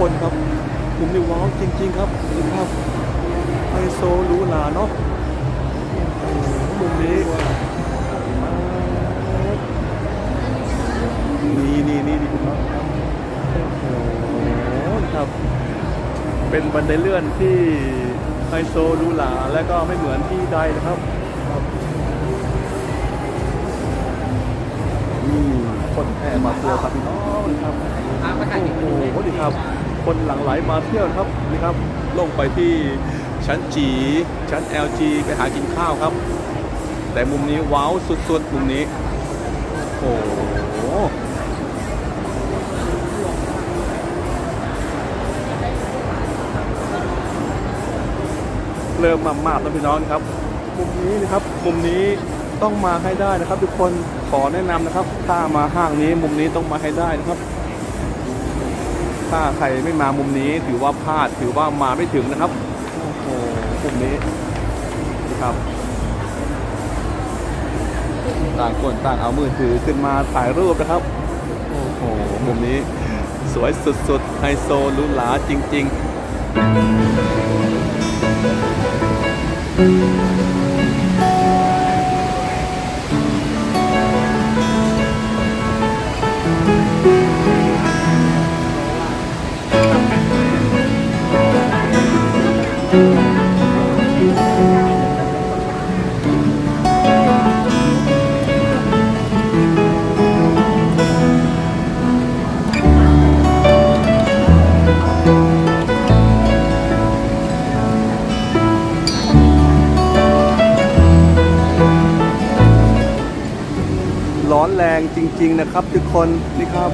คนครับมุมนี้ว้าวจริง ๆ ครับนี่ครับไฮโซหรูหราเนาะโอ้โหมุมนี้นี่นี่นี่นี่คุณน้องครับโอ้โหครับ เป็นบันไดเลื่อนที่ไฮโซหรูหราและก็ไม่เหมือนที่ใดนะครับครับนี่คนแห่มาเที่ยวครับพี่น้องครับอาประธานโอ้โหนี่ครับ คนหลั่งไหลมาเที่ยวนะครับนี่ครับลงไปที่ชั้นจีชั้น LG ไปหากินข้าวครับ แต่มุมนี้ว้าวสุดๆ มุมนี้ โอ้โหเริ่มมามาดแล้วพี่น้องครับ มุมนี้นะครับมุมนี้ต้องมาให้ได้นะครับ ทุกคนขอแนะนำนะครับ ถ้ามาห้างนี้มุมนี้ต้องมาให้ได้นะครับ ถ้าใครไม่มามุมนี้ถือว่าพลาดถือว่ามาไม่ถึงนะครับโอ้โหมุมนี้นะครับต่างคนต่างเอามือถือขึ้นมาถ่ายรูปนะครับ โอ้โหมุมนี้สวยสุดๆไฮโซหรูหราจริง ๆ แรงจริง ๆ นะครับ ทุกคนนี่ครับ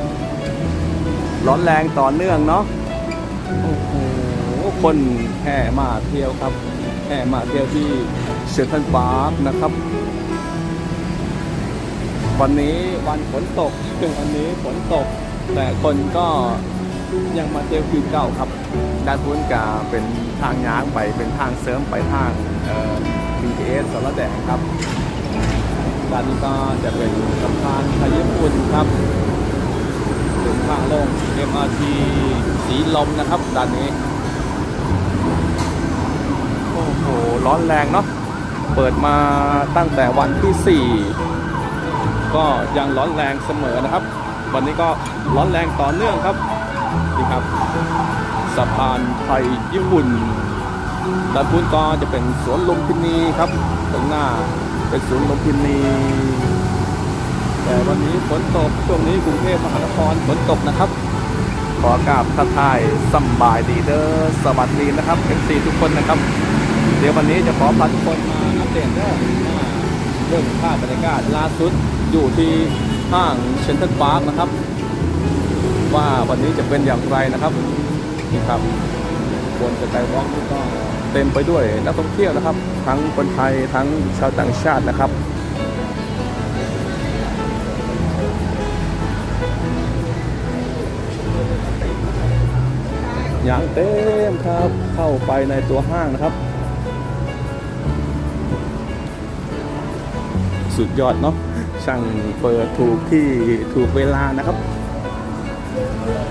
ร้อนแรงต่อเนื่องเนาะโอ้โหคนแห่มาเที่ยวครับแห่มาเที่ยวที่เซนทรัลพาร์คนะครับ วันนี้วันฝนตกถึงวันนี้ฝนตก แต่คนก็ยังมาเที่ยวคือเก่าครับด้านพุ้นกาเป็นทางย้างไปเป็นทางเสริมไปทางเอ่อ BTS สารแดงครับ ด้านนี้ก็จะเป็นสะพานไทยญี่ปุ่นครับถึงทางลง MRT สีลมนะครับด้านนี้โอ้โหร้อนแรงเนาะเปิดมาตั้งแต่วันที่ 4 ก็ยังร้อนแรงเสมอนะครับ วันนี้ก็ร้อนแรงต่อเนื่องครับนี่ครับสะพานไทยญี่ปุ่นด้านพุ้นก็จะเป็นสวนลุมพินีครับ ตรงหน้า เป็นสวนลุมพินีแต่วันนี้ฝนตกช่วงนี้กรุงเทพมหานครฝนตกนะครับ ขอกราบทักทายสำบายดีเด้อสวัสดีนะครับ FC ทุกคนนะครับ เดี๋ยววันนี้จะขอพาทุกคนมาอัปเดตเรื่องว่าเรื่องภาพบรรยากาศล่าสุดอยู่ที่ห้างเซ็นทรัลพาร์คนะครับ ว่าวันนี้จะเป็นอย่างไรนะครับนี่ครับบนสกายวอล์กนี่ก็ เต็มไปด้วยนักท่องเที่ยวนะครับ ทั้งคนไทยทั้งชาวต่างชาตินะครับอย่างเต็มครับเข้าไปในตัวห้างนะครับ สุดยอดเนาะช่างเปิดถูกที่ถูกเวลานะครับ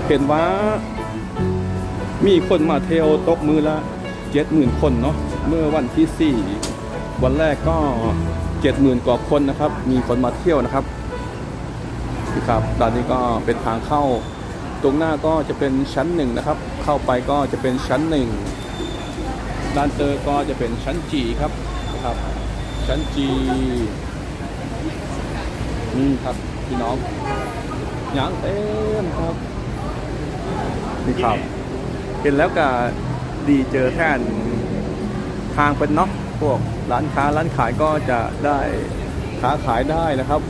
เห็นว่ามีคนมาเที่ยวตกมือละ เจ็ดหมื่นคนเนาะเมื่อวันที่ 4 วันแรกก็เจ็ดหมื่นกว่าคนนะครับ มีคนมาเที่ยวนะครับครับด้านนี้ก็เป็นทางเข้า ตรงหน้าก็จะเป็นชั้นหนึ่งนะครับ เข้าไปก็จะเป็นชั้นหนึ่งด้านเตอร์ก็จะเป็นชั้นจีครับนะครับ ชั้นจีนี่ครับพี่น้องยางเต็มครับนี่ครับ เห็นแล้วก็ ดีเจอแท่นทางเป็นเนาะพวกร้านค้าร้านขายก็จะได้ค้าขายได้นะครับ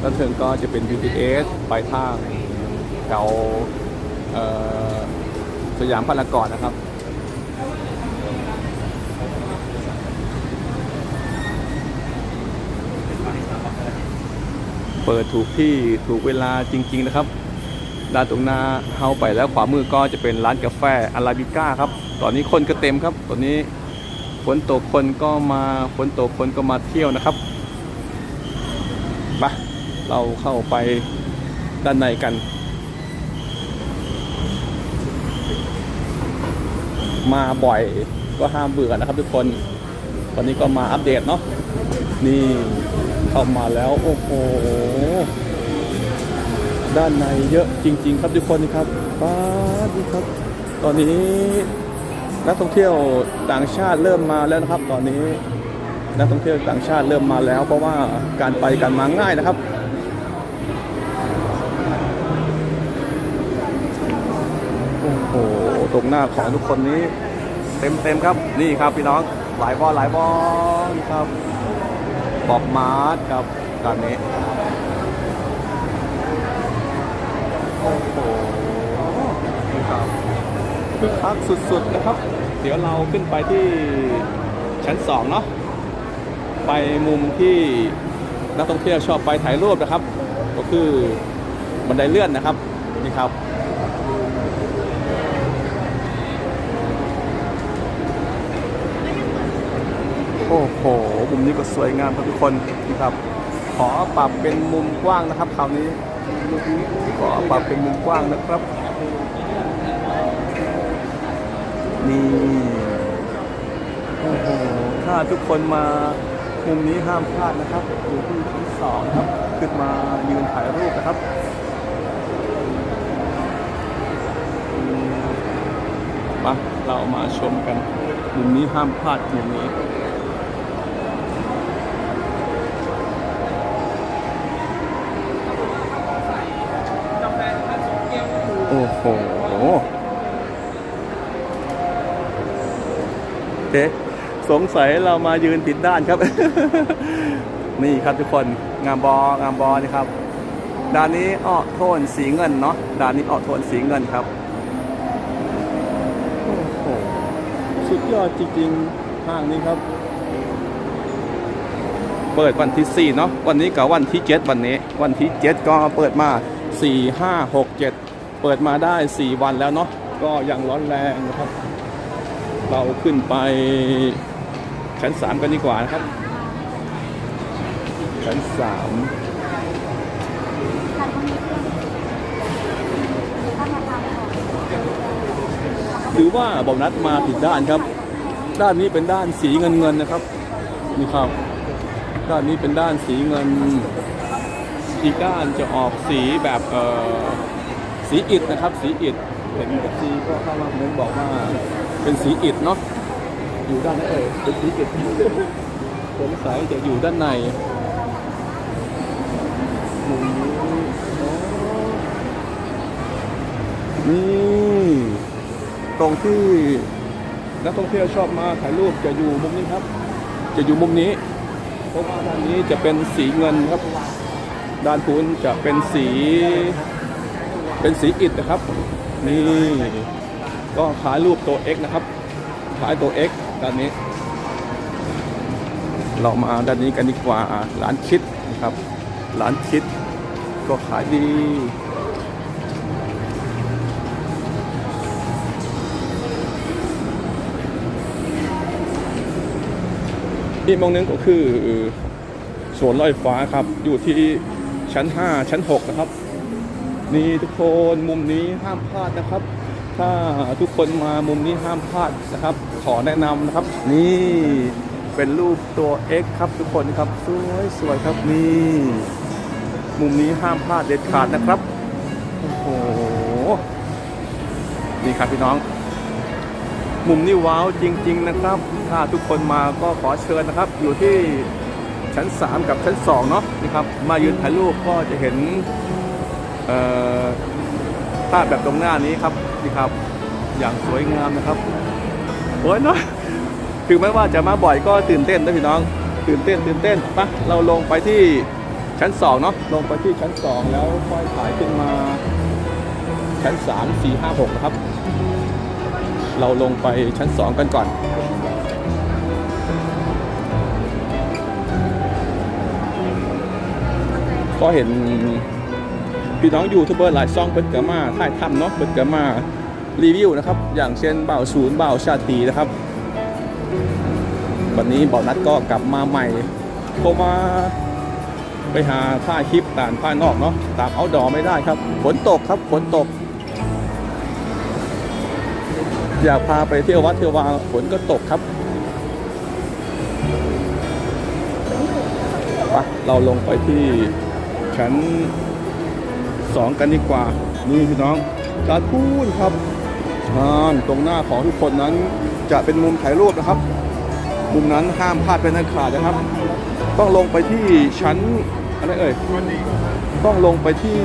แล้วถึงก็จะเป็น BTS ไปทางแถวเอ่อสยามพารากอนนะครับเปิดถูกที่ถูกเวลาจริง ๆ นะครับ ด้านตรงหน้าเฮาไปแล้วขวามือก็จะเป็นร้านกาแฟอาราบิก้าครับ ตอนนี้คนก็เต็มครับ ตอนนี้ฝนตกคนก็มาฝนตกคนก็มาเที่ยวนะครับไปเราเข้าไปด้านในกัน มาบ่อยก็ห้ามเบื่อนะครับทุกคนวันนี้ก็มาอัปเดตเนาะนี่เข้ามาแล้ว โอ้โห ด้านในเยอะจริง ๆ ครับทุกคนครับป้าดีครับ ตอนนี้นักท่องเที่ยวต่างชาติเริ่มมาแล้วนะครับ ตอนนี้นักท่องเที่ยวต่างชาติเริ่มมาแล้ว เพราะว่าการไปการมาง่ายนะครับ โอ้โหตรงหน้าของทุกคนนี้ เต็มเต็มๆครับนี่ครับพี่น้องหลายบอลหลายบอลครับ บอกมาร์ทครับตอนนี้ โอ้โหนี่ครับคึกคักสุดๆนะครับ เดี๋ยวเราขึ้นไปที่ชั้นสองเนาะไปมุมที่นักท่องเที่ยวชอบไปถ่ายรูปนะครับ ก็คือบันไดเลื่อนนะครับนี่ครับโอ้โห มุมนี้ก็สวยงามครับทุกคนนี่ครับ ขอปรับเป็นมุมกว้างนะครับคราวนี้ ขอปรับเป็นมุมกว้างนะครับ นี่โอ้โหถ้าทุกคนมามุมนี้ห้ามพลาดนะครับอยู่ที่ชั้นสองครับ ขึ้นมายืนถ่ายรูปนะครับมมาเรามาชมกันมุมนี้ห้ามพลาดมุมนี้ โอ้โหเอ๊ะสงสัยเรามายืนผิดด้านครับ นี่ครับทุกคนงามบองามบอนี่ครับด้านนี้อ้อโทนสีเงินเนาะด้านนี้อ้อโทนสีเงินครับโอ้โหสุดยอดจริงๆห้างนี้ครับ เปิดวันที่4เนาะวันนี้กับวันที่ 7 วันนี้ วันที่ 7 ก็เปิดมา 4 5 6 7 เปิดมาได้ 4 วันแล้วเนาะก็ยังร้อนแรงนะครับ เราขึ้นไปชั้น 3 กันดีกว่านะครับ ชั้น 3หรือว่าบอมนัดมาผิดด้านครับ ด้านนี้เป็นด้านสีเงินเงินๆนะครับนี่ครับ ด้านนี้เป็นด้านสีเงิน อีกด้านจะออกสีแบบเอ่อ สีอิฐนะครับ สีอิฐเห็นกับซีก็เข้ามาคอมเมนบอกว่าเป็นสีอิฐเนาะอยู่ด้านไหนเอ่ยเป็นสีอิฐสงสัยจะอยู่ด้านในมุมนี้นี่ตรงที่นักท่องเที่ยวชอบมาถ่ายรูปจะอยู่มุมนี้ครับ จะอยู่มุมนี้เพราะว่าด้านนี้จะเป็นสีเงินครับ ด้านพุ้นจะเป็นสี เป็นสีอิฐนะครับ นี่ก็ขายรูปตัว X นะครับ ขายตัว X ด้านนี้ เรามาด้านนี้กันดีกว่าร้านคิดนะครับ ร้านคิด ก็ขายดีอีกมองหนึงก็คือสวนลอยฟ้าครับ อยู่ที่ชั้น 5 ชั้น 6 นะครับ นี่ทุกคนมุมนี้ห้ามพลาดนะครับ ถ้าทุกคนมามุมนี้ห้ามพลาดนะครับ ขอแนะนำนะครับ นี่เป็นรูปตัว X ครับทุกคนครับสวยสวยครับนี่มุมนี้ห้ามพลาดเด็ดขาดนะครับโอ้โหนี่ครับพี่น้อง มุมนี้ว้าวจริง ๆ นะครับ ถ้าทุกคนมาก็ขอเชิญนะครับ อยู่ที่ชั้น 3 กับชั้น 2 เนาะนี่ครับมายืนถ่ายรูปก็จะเห็น ภาพแบบตรงหน้านี้ครับนี่ครับ อย่างสวยงามนะครับโอ้ยเนาะถึงแม้ว่าจะมาบ่อยก็ตื่นเต้นนะพี่น้อง ตื่นเต้นตื่นเต้นปะเราลงไปที่ชั้น2เนาะลงไปที่ชั้น2แล้วค่อยถ่ายขึ้นมาชั้น3 4 5 6นะครับ เราลงไปชั้น2กันก่อนก็เห็น พี่น้องยูทูบเบอร์หลายซ่องเปิดกามาถ่ายทำเนาะเปิดกามารีวิวนะครับ อย่างเช่นเบาศูนย์เบาชาตีนะครับ วันนี้เบานัดก็กลับมาใหม่โทรมาไปหาท่าคลิปต่างผ้านอกเนาะตามเอาดอไม่ได้ครับฝนตกครับฝนตก อยากพาไปเที่ยววัดเที่ยววาฝนก็ตกครับไปเราลงไปที่ชั้น สองกันดีกว่า นี่พี่น้องการพูดครับอ่าตรงหน้าของทุกคนนั้นจะเป็นมุมถ่ายรูปนะครับ มุมนั้นห้ามพลาดเป็นอันขาดนะครับ ต้องลงไปที่ชั้นอะไรเอ่ยต้องลงไปที่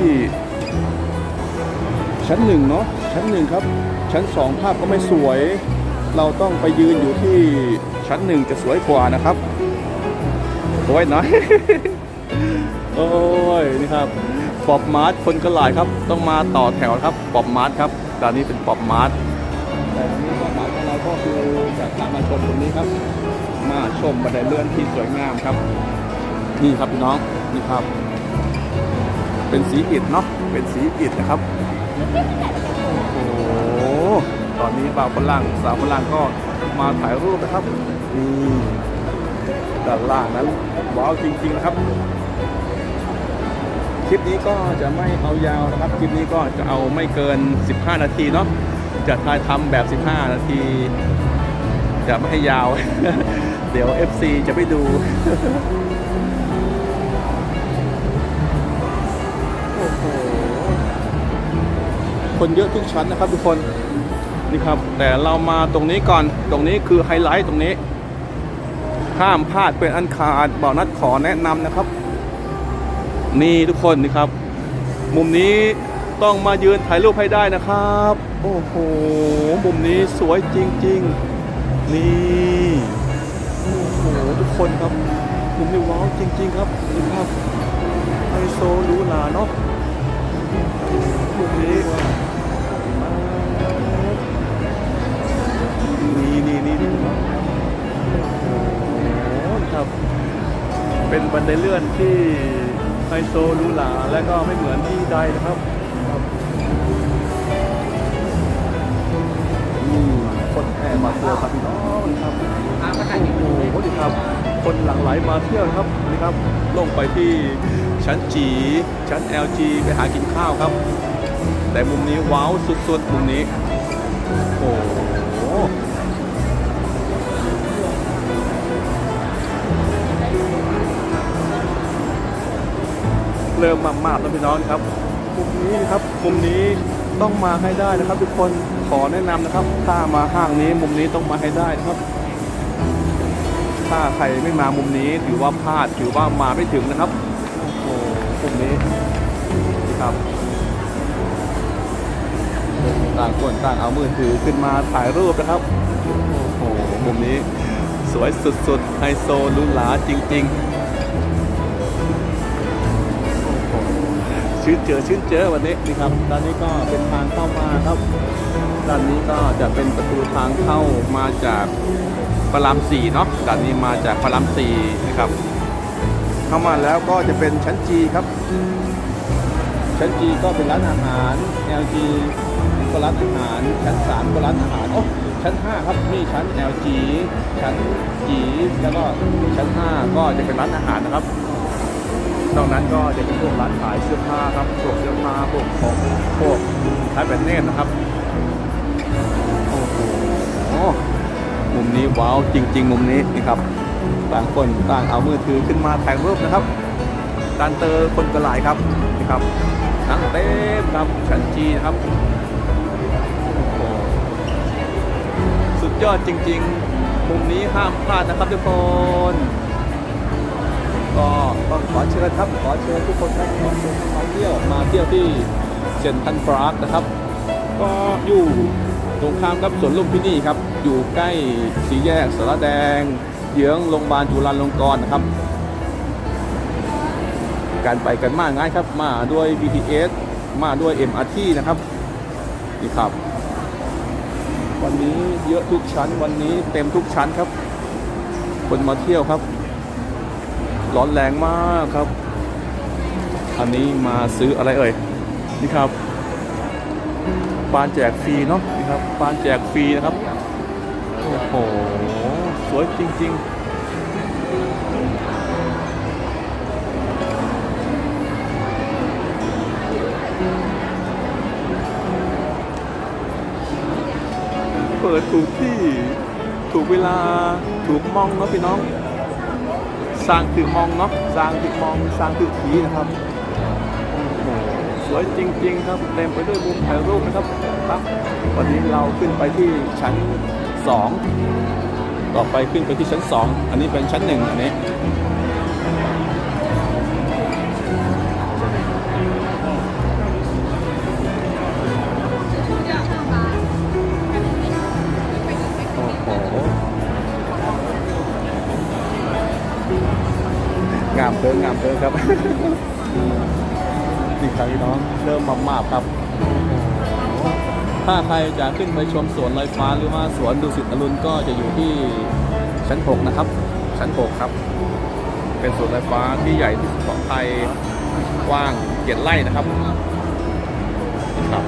ชั้นหนึ่งเนาะชั้นหนึ่งครับ ชั้นสองภาพก็ไม่สวย เราต้องไปยืนอยู่ที่ชั้นหนึ่งจะสวยกว่านะครับสวยหน่อย โอ้ยนี่ครับป๊อปมาร์ทคนก็หลายครับ ต้องมาต่อแถวครับป๊อปมาร์ทครับตอนนี้เป็นป๊อปมาร์ทแต่วันนี้ป๊อปมาร์ทของเราก็คือจะพามาชมตรงนี้ครับ มาชมบันไดเลื่อนที่สวยงามครับนี่ครับพี่น้องนี่ครับ เป็นสีอิฐเนาะเป็นสีอิฐนะครับโอ้โหตอนนี้บ่าวฝรั่งสาวฝรั่งก็มาถ่ายรูปนะครับนี่ด้านล่างนั้นว้าวจริงๆนะครับ ลิปนี้ก็จะไม่เอายาวนะครับ คลิปนี้ก็จะเอาไม่เกิน 15 นาทีเนาะ จะถ่ายทำแบบ 15 นาที จะไม่ให้ยาว เดี๋ยว FC จะไปดูคนเยอะทุกชั้นนะครับทุกคนนี่ครับ แต่เรามาตรงนี้ก่อนตรงนี้คือไฮไลท์ตรงนี้ ห้ามพลาดเป็นอันขาดบ่านัดขอแนะนำนะครับ นี่ทุกคนนี่ครับ มุมนี้ต้องมายืนถ่ายรูปให้ได้นะครับ โอ้โห มุมนี้สวยจริง ๆ นี่ โอ้โห ทุกคนครับ มุมนี้ว้าวจริง ๆ ครับนี่ครับไฮโซหรูหราเนาะมุมนี้นี่นี่นี่นี่ครับโอ้โหครับเป็นบันไดเลื่อนที่ ไฮโซหรูหราและก็ไม่เหมือนที่ใดนะครับครับอืมคนแห่มาเที่ยวครับพี่น้องครับโอ้โหดีครับ คนหลั่งไหลมาเที่ยวนะครับนี่ครับลงไปที่ชั้นจีชั้น LG ไปหากินข้าวครับ แต่มุมนี้ว้าวสุดๆมุมนี้ โอ้ เริ่มมากๆแล้วพี่น้องครับมุมนี้นะครับมุมนี้ต้องมาให้ได้นะครับ ทุกคนขอแนะนำนะครับ ถ้ามาห้างนี้มุมนี้ต้องมาให้ได้นะครับ ถ้าใครไม่มามุมนี้ถือว่าพลาดถือว่ามาไม่ถึงนะครับโอ้มุมนี้นี่ครับต่างคนต่างเอามือถือขึ้นมาถ่ายรูปนะครับโอ้โหมุมนี้สวยสุดๆไฮโซหรูหราจริง ๆ ชื่นเจอชื่นเจอวันนี้นี่ครับด้านนี้ก็เป็นทางเข้ามาครับ ด้านนี้ก็จะเป็นประตูทางเข้ามาจากพระรามสี่เนาะด้านนี้มาจากพระรามสี่นะครับ เข้ามาแล้วก็จะเป็นชั้นจีครับ ชั้นจีก็เป็นร้านอาหาร LG ก็ร้านอาหาร ชั้น3ก็ร้านอาหารโอ้ชั้น 5 ครับนี่ชั้น LG ชั้น G แล้วก็ชั้น 5 ก็จะเป็นร้านอาหารนะครับ นอกนั้นก็จะเป็นพวกร้านขายเสื้อผ้าครับพวกเสื้อผ้าพวกของพวกขายแบรนด์เนมนะครับโอ้โหมุมนี้ว้าวจริง ๆ มุมนี้นี่ครับต่างคนต่างเอามือถือขึ้นมาถ่ายรูปนะครับการเตอร์คนกระหลายครับนี่ครับทั้งเต็มครับชั้นจีนะครับโอ้โหสุดยอดจริง ๆ มุมนี้ห้ามพลาดนะครับทุกคน ก็ต้องขอเชิญครับขอเชิญทุกคนครับมาเที่ยวมาเที่ยวที่เซนทรัลปาร์คนะครับ ก็อยู่ตรงข้ามกับสวนลุมพินีครับ อยู่ใกล้สีแยกสารแดง เยื้องโรงพยาบาลจุฬาลงกรณ์นะครับ การไปกันมากง่ายครับ มาด้วย BTS มาด้วย MRT นะครับนี่ครับ วันนี้เยอะทุกชั้นวันนี้เต็มทุกชั้นครับ คนมาเที่ยวครับ ร้อนแรงมากครับ อันนี้มาซื้ออะไรเอ่ย นี่ครับปานแจกฟรีเนาะนี่ครับปานแจกฟรีนะครับ โอ้โห สวยจริง ๆเปิดถูกที่ ถูกเวลาถูกมองเนาะพี่น้อง สร้างตือมองเนาะสร้างตือมองสร้างตือผีนะครับโอ้โหสวยจริง ๆ ครับเต็มไปด้วยมุมถ่ายรูปนะครับครับ วันนี้เราขึ้นไปที่ชั้น 2 ต่อไปขึ้นไปที่ชั้น 2 อันนี้เป็นชั้น 1 อันนี้ งามเพิ่งงามเพิ่งครับนี่ครับพี่น้องเริ่มมามาบครับ ถ้าใครจะขึ้นไปชมสวนลอยฟ้าหรือว่าสวนดุสิตอรุณก็จะอยู่ที่ชั้น 6 นะครับ ชั้น 6 ครับ เป็นสวนลอยฟ้าที่ใหญ่ที่สุดของไทยกว้างเจ็ดไร่นะครับนี่ครับ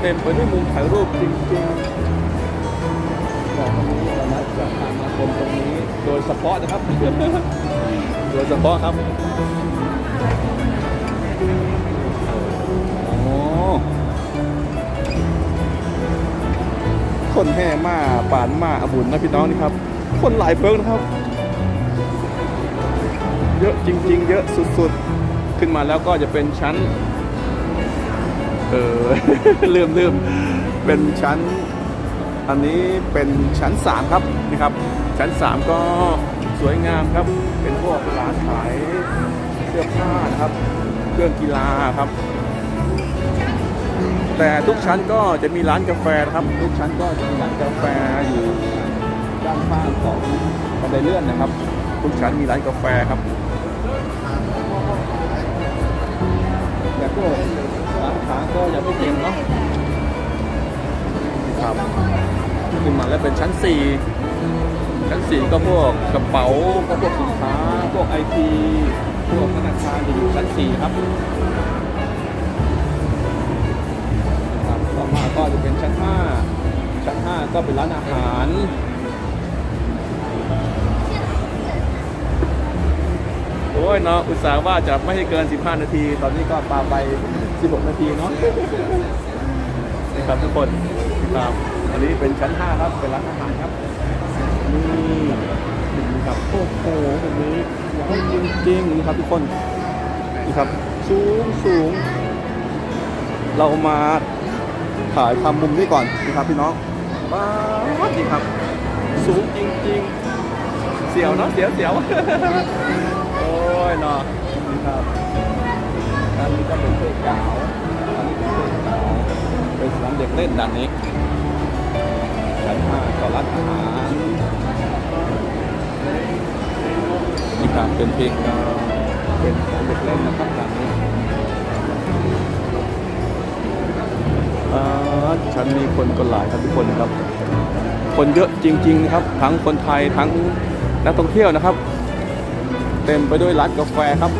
เต็มไปด้วยมุมถ่ายรูปจริงๆบอกวันนี้เรานัดจะพามาชมตรงนี้โดยเฉพาะนะครับ โดยเฉพาะครับโอ้คนแห่มาปานมาอบุญนะพี่น้องนี่ครับ คนหลายเพิงนะครับ เยอะจริง ๆ เยอะสุดๆ ขึ้นมาแล้วก็จะเป็นชั้น เออลืมลืมเป็นชั้น อันนี้เป็นชั้น 3 ครับนี่ครับ ชั้น 3 ก็สวยงามครับ เป็นพวกร้านขายเสื้อผ้านะครับ เครื่องกีฬาครับ แต่ทุกชั้นก็จะมีร้านกาแฟนะครับ ทุกชั้นก็จะมีร้านกาแฟอยู่ด้านข้างของบันไดเลื่อนนะครับ ทุกชั้นมีร้านกาแฟครับแต่ก็ร้านค้าก็ยังไม่เต็มเนาะครับขึ้นมาแล้วเป็นชั้น 4 ชั้น 4 ก็พวกกระเป๋าก็พวกสินค้า พวกไอทีพวกธนาคารจะอยู่ชั้น4ครับครับต่อมาก็จะเป็นชั้น5ชั้น5ก็เป็นร้านอาหารโอ้ยเนาะอุตส่าห์ว่าจะไม่ให้เกิน 15 นาที ตอนนี้ก็ปาไป 16 นาทีเนาะนี่ครับทุกคนครับอันนี้เป็นชั้น 5 ครับ เป็นร้านอาหารครับนี่นี่ครับโอ้โหแบบนี้ว้าว จริงๆนี่ครับทุกคนนี่ครับสูงสูง เรามาถ่ายทำมุมนี้ก่อนนะครับพี่น้องว้าวนี่ครับ สูงจริง ๆ เสียวเนาะเสียวเสียวโอ้ยเนาะนี่ครับอันนี้ก็เป็นเตะกาวอันนี้เป็นเตะกาวเป็นสนามเด็กเล่นด้านนี้ชั้นห้าก็ร้านอาหาร ครับเป็นเพลงกาวเป็นสนามเด็กเล่นนะครับด้านนี้อ่าชั้นนี้คนก็หลายครับทุกคนนะครับ คนเยอะจริงๆนะครับ ทั้งคนไทยทั้งนักท่องเที่ยวนะครับ เต็มไปด้วยร้านกาแฟครับ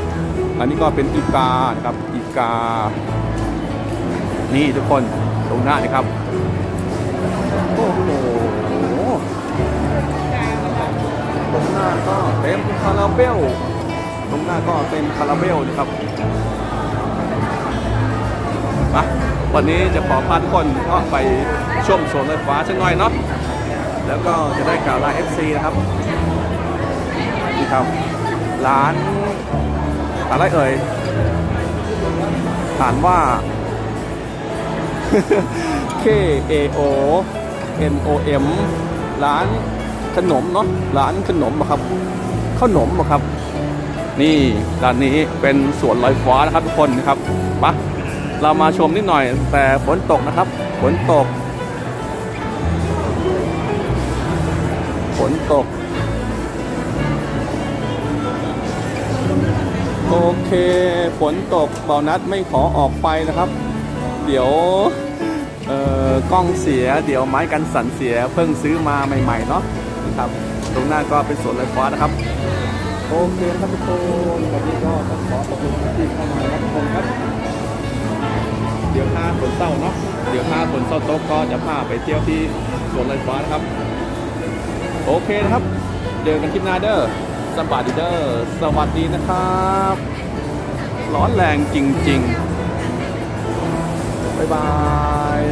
อันนี้ก็เป็นอีกาครับอีกา นี่ทุกคนตรงหน้านี่ครับโอ้โหตรงหน้าก็ เต็มคาราเบลตรงหน้าก็เต็มคาราเบลนะครับมาวันนี้จะขอพาทุกคนก็ไปชมสวนไฟฟ้าสักหน่อยเนาะแล้วก็จะได้กล่าวลา FC นะครับนี่ครับร้านอะไรเอ่ยอ่านว่า K A O N O M ร้านขนมเนาะร้านขนมอะครับ ขนมอครับ นี่ด้านนี้เป็นสวนลอยฟ้านะครับทุกคนนะครับปะเรามาชมนิดหน่อย แต่ฝนตกนะครับฝนตกฝนตก โอเคฝนตกเบานัดไม่ขอออกไปนะครับ เดี๋ยวเอ่อกล้องเสีย เดี๋ยวไม้กันสั่นเสียเพิ่งซื้อมาใหม่ ๆ เนาะนะครับ ตรงหน้าก็เป็นสวนลอยฟ้านะครับ อเคครับทุกคนวันนี้ก็ต้องขอขอบคุณที่เข้ามารับชมครับ เดี๋ยวถ้าฝนเศร้าเนาะ เดี๋ยวถ้าฝนเศร้าตกก็จะพาไปเที่ยวที่สวนลอยฟ้านะครับ โอเคนะครับ เจอกันคลิปหน้าเด้อสบายดีเด้อสวัสดีนะครับ ร้อนแรงจริง ๆ บ๊ายบาย